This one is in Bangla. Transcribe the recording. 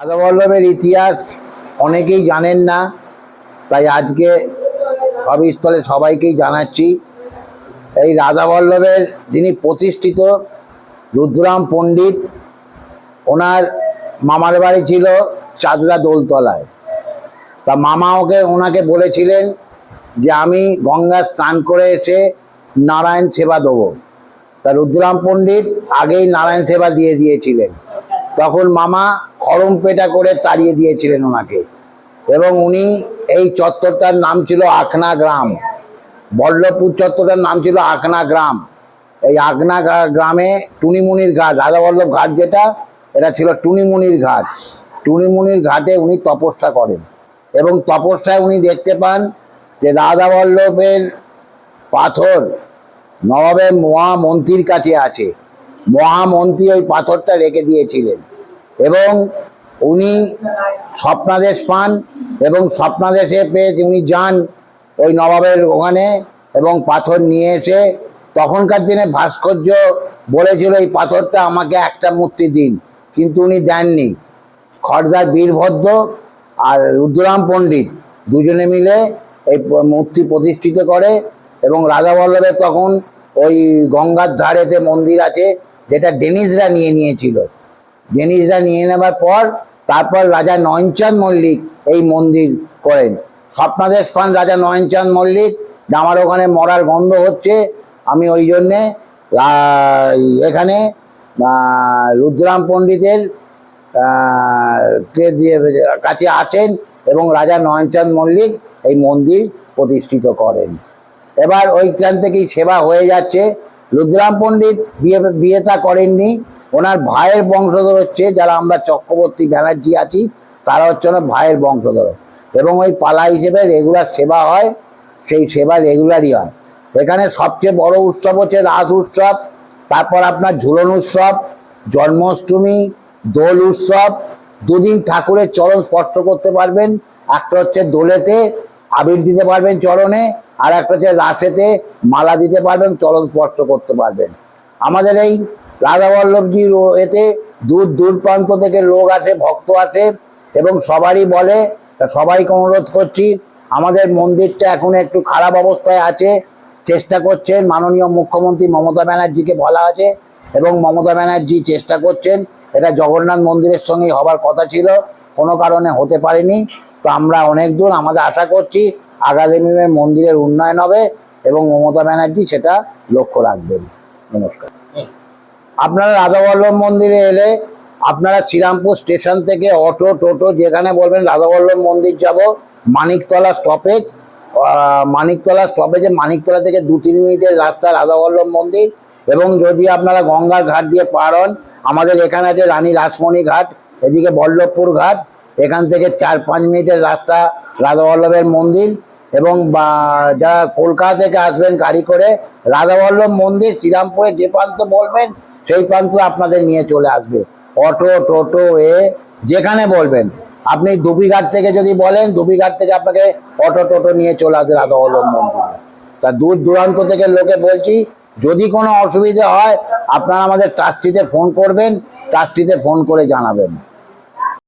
রাধাবল্লভের ইতিহাস অনেকেই জানেন না, তাই আজকে সবিস্থলে সবাইকেই জানাচ্ছি। এই রাধাবল্লভের যিনি প্রতিষ্ঠিত রুদ্রাম পণ্ডিত, ওনার মামার বাড়ি ছিল চাদরা দোলতলায়। তা মামা ওকে, ওনাকে বলেছিলেন যে আমি গঙ্গা স্নান করে এসে নারায়ণ সেবা দেবো। তা রুদ্রাম পণ্ডিত আগেই নারায়ণ সেবা দিয়ে দিয়েছিলেন। তখন মামা খরম পেটা করে তাড়িয়ে দিয়েছিলেন ওনাকে। এবং উনি এই চত্বরটার নাম ছিল আখনা গ্রাম। বল্লভপুর চত্বরটার নাম ছিল আখনা গ্রাম। এই আখনা গ্রামে টুনিমুনির ঘাট রাধাবল্লভ ঘাট যেটা, এটা ছিল টুনিমুনির ঘাট। টুনিমুনির ঘাটে উনি তপস্যা করেন এবং তপস্যায় উনি দেখতে পান যে রাধাবল্লভের পাথর নবাবের মহামন্ত্রীর কাছে আছে। মহামন্ত্রী ওই পাথরটা রেখে দিয়েছিলেন। এবং উনি স্বপ্নাদেশ পান এবং স্বপ্নাদেশে পেয়ে উনি যান ওই নবাবের ওখানে এবং পাথর নিয়ে এসে। তখনকার দিনে ভাস্কর্য বলেছিল, এই পাথরটা আমাকে একটা মূর্তি দিন। কিন্তু উনি দেননি। খড়দার বীরভদ্র আর রুদ্রাম পণ্ডিত দুজনে মিলে এই মূর্তি প্রতিষ্ঠিত করে এবং রাধা বল্লভের তখন ওই গঙ্গার ধারেতে মন্দির আছে, যেটা ডেনিসরা নিয়ে নিয়েছিল। ডেনিসরা নিয়ে নেবার পর তারপর রাজা নয়নচাঁদ মল্লিক এই মন্দির করেন। স্বপ্নাদেশ পান রাজা নয়নচাঁদ মল্লিক আমার ওখানে মরার গন্ধ হচ্ছে, আমি ওই জন্যে এখানে রুদ্রাম পণ্ডিতের কে দিয়ে কাছে আসেন এবং রাজা নয়নচাঁদ মল্লিক এই মন্দির প্রতিষ্ঠিত করেন। এবার ওইখান থেকেই সেবা হয়ে যাচ্ছে। রুদ্রাম পণ্ডিত বিয়ে, বিয়েটা করেননি। ওনার ভাইয়ের বংশধর হচ্ছে যারা আমরা চক্রবর্তী ব্যানার্জি আছি, তারা হচ্ছে ওনার ভাইয়ের বংশধর। এবং ওই পালা হিসেবে রেগুলার সেবা হয়, সেই সেবা রেগুলারই হয়। এখানে সবচেয়ে বড় উৎসব হচ্ছে রাস উৎসব, তারপর আপনার ঝুলন উৎসব, জন্মাষ্টমী, দোল উৎসব। দুদিন ঠাকুরের চরণ স্পর্শ করতে পারবেন, একটা হচ্ছে দোলেতে আবির দিতে পারবেন চরণে, আর একটা হচ্ছে রাসেতে মালা দিতে পারবেন, চরণ স্পর্শ করতে পারবেন। আমাদের এই রাধাবল্লভজির ও এতে দূর দূর প্রান্ত থেকে লোক আসে, ভক্ত আসে এবং সবারই বলে, তা সবাইকে অনুরোধ করছি, আমাদের মন্দিরটা এখন একটু খারাপ অবস্থায় আছে, চেষ্টা করছেন মাননীয় মুখ্যমন্ত্রী মমতা ব্যানার্জিকে বলা আছে এবং মমতা ব্যানার্জি চেষ্টা করছেন, এটা জগন্নাথ মন্দিরের সঙ্গে হবার কথা ছিল, কোনো কারণে হতে পারেনি। তো আমরা অনেক দূর, আমাদের আশা করছি আগামী মন্দিরের উন্নয়ন হবে এবং মমতা ব্যানার্জি সেটা লক্ষ্য রাখবেন। নমস্কার। আপনারা রাধাবল্লভ মন্দিরে এলে আপনারা শ্রীরামপুর স্টেশন থেকে অটো, টোটো, যেখানে বলবেন রাধাবল্লভ মন্দির যাব, মানিকতলা স্টপেজ মানিকতলা স্টপেজে মানিকতলা থেকে দু, তিন মিনিটের রাস্তা রাধাবল্লভ মন্দির এবং যদি আপনারা গঙ্গার ঘাট দিয়ে পার হন, আমাদের এখানে আছে রানী রাসমণি ঘাট, এদিকে বল্লভপুর ঘাট, এখান থেকে চার, পাঁচ মিনিটের রাস্তা রাধাবল্লভের মন্দির এবং যারা কলকাতা থেকে আসবেন গাড়ি করে রাধাবল্লভ মন্দির শ্রীরামপুরে যে প্রান্ত বলবেন সেই প্রান্ত আপনাদের নিয়ে চলে আসবে। অটো, টোটো, এ, যেখানে বলবেন। আপনি দুবিঘাট থেকে যদি বলেন দুবিঘাট থেকে আপনাকে অটো, টোটো নিয়ে চলে আসবে রাধা অবলম্বন মন্দিরে। তা দূর দূরান্ত থেকে লোকে বলছি, যদি কোনো অসুবিধে হয়, আপনারা আমাদের ট্রাস্টিতে ফোন করবেন, ট্রাস্টিতে ফোন করে জানাবেন।